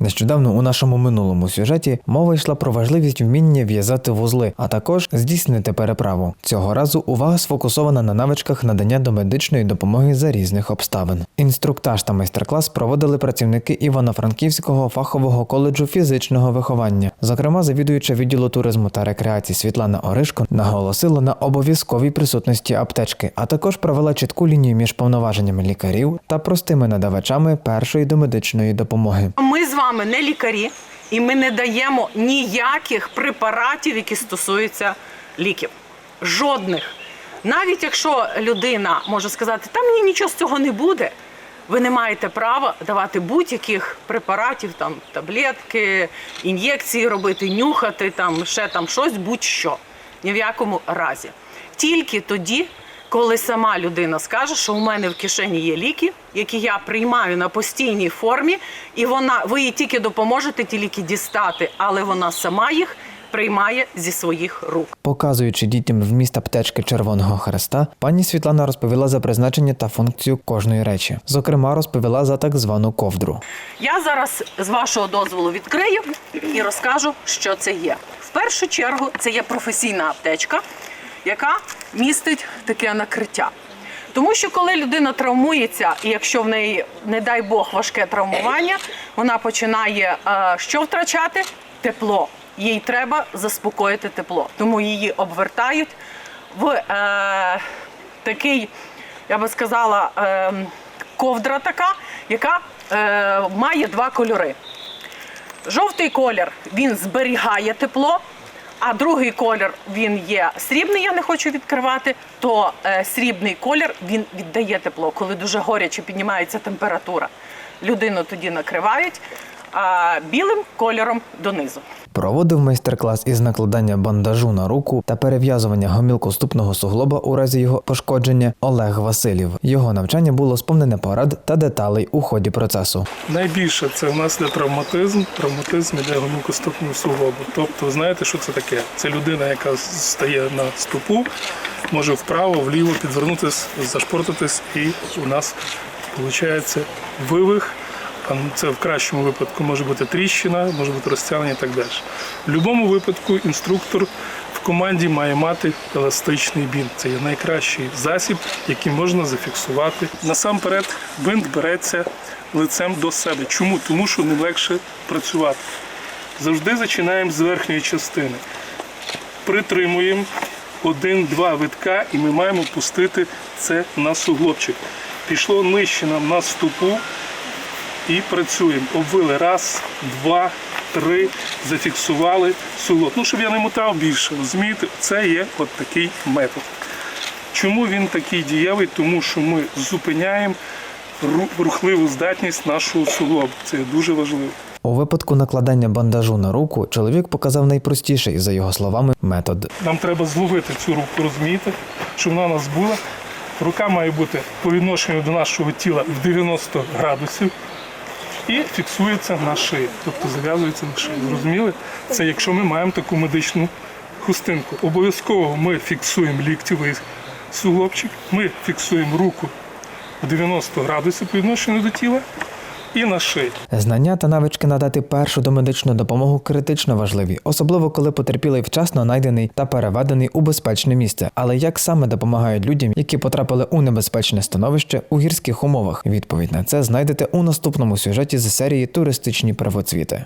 Нещодавно у нашому минулому сюжеті мова йшла про важливість вміння в'язати вузли, а також здійснити переправу. Цього разу увага сфокусована на навичках надання домедичної допомоги за різних обставин. Інструктаж та майстер-клас проводили працівники Івано-Франківського фахового коледжу фізичного виховання. Зокрема, завідуюча відділу туризму та рекреації Світлана Оришко наголосила на обов'язковій присутності аптечки, а також провела чітку лінію між повноваженнями лікарів та простими надавачами першої домедичної допомоги. Ми з вами не лікарі, і ми не даємо ніяких препаратів, які стосуються ліків. Жодних. Навіть якщо людина може сказати, та мені нічого з цього не буде, ви не маєте права давати будь-яких препаратів, там таблетки, ін'єкції робити, нюхати, там ще там щось, будь-що. Ні в якому разі. Тільки тоді, коли сама людина скаже, що у мене в кишені є ліки, які я приймаю на постійній формі, і вона, ви їй тільки допоможете ті ліки дістати, але вона сама їх приймає зі своїх рук. Показуючи дітям вміст аптечки Червоного Хреста, пані Світлана розповіла за призначення та функцію кожної речі. Зокрема, розповіла за так звану ковдру. Я зараз з вашого дозволу відкрию і розкажу, що це є. В першу чергу це є професійна аптечка, яка містить таке накриття. Тому що коли людина травмується, і якщо в неї, не дай Бог, важке травмування, вона починає е, що втрачати? Тепло. Їй треба заспокоїти тепло. Тому її обвертають в е, такий, я би сказала, е, ковдра така, яка е, має два кольори. Жовтий колір він зберігає тепло, а другий колір він є срібний, я не хочу відкривати, то е, срібний колір він віддає тепло, коли дуже горяче піднімається температура. Людину тоді накривають а, білим кольором донизу. Проводив майстер-клас із накладання бандажу на руку та перев'язування гомілкоступного суглоба у разі його пошкодження Олег Василів. Його навчання було сповнене порад та деталей у ході процесу. Найбільше це в нас йде травматизм. Травматизм іде гомілкостопного суглобу. Тобто, знаєте, що це таке? Це людина, яка стає на стопу, може вправо, вліво підвернутися, зашпортитись, і у нас виходить вивих. Ну, Це в кращому випадку може бути тріщина, може бути розтягнення і так далі. В будь-якому випадку інструктор в команді має мати еластичний бінт. Це є найкращий засіб, який можна зафіксувати. Насамперед, бинт береться лицем до себе. Чому? Тому що ним легше працювати. Завжди починаємо з верхньої частини. Притримуємо один-два витка, і ми маємо пустити це на суглобчик. Пішло нижче нам на стопу і працюємо. Обвили раз, два, три, зафіксували суглоб. Ну, щоб я не мотав більше, розумієте, це є от такий метод. Чому він такий дієвий? Тому що ми зупиняємо рухливу здатність нашого суглобу. Це дуже важливо. У випадку накладання бандажу на руку чоловік показав найпростіший, за його словами, метод. Нам треба зловити цю руку, розумієте, щоб вона у нас була. Рука має бути по відношенню до нашого тіла в 90 градусів і фіксується на шиї, тобто зав'язується на шиї. Зрозуміли? Це якщо ми маємо таку медичну хустинку. Обов'язково ми фіксуємо ліктєвий суглобчик, ми фіксуємо руку в 90 градусів по відношенню до тіла і на шиї. Знання та навички надати першу домедичну допомогу критично важливі, особливо коли потерпілий вчасно знайдений та переведений у безпечне місце. Але як саме допомагають людям, які потрапили у небезпечне становище у гірських умовах? Відповідь на це знайдете у наступному сюжеті з серії Туристичні первоцвіти.